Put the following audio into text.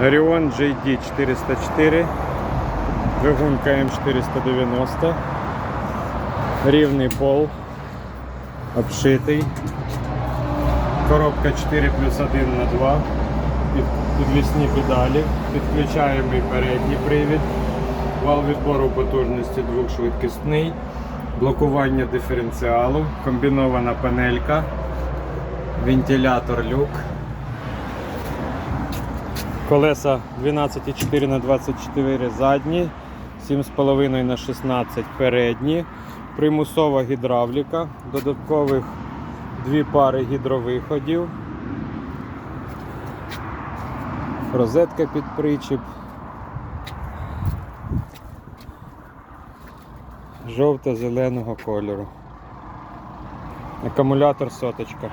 Orion JD 404, двигун КМ490, рівний пол, обшитий, коробка 4 плюс 1 на 2, під, підвісні педалі, підключаємий передній привід, вал відбору потужності двохшвидкісний, блокування диференціалу, комбінована панелька, вентилятор люк. Колеса 12,4 на 24 задні, 7,5 на 16 передні, примусова гідравліка, додаткових дві пари гідровиходів, розетка під причіп, жовто-зеленого кольору. Акумулятор соточка.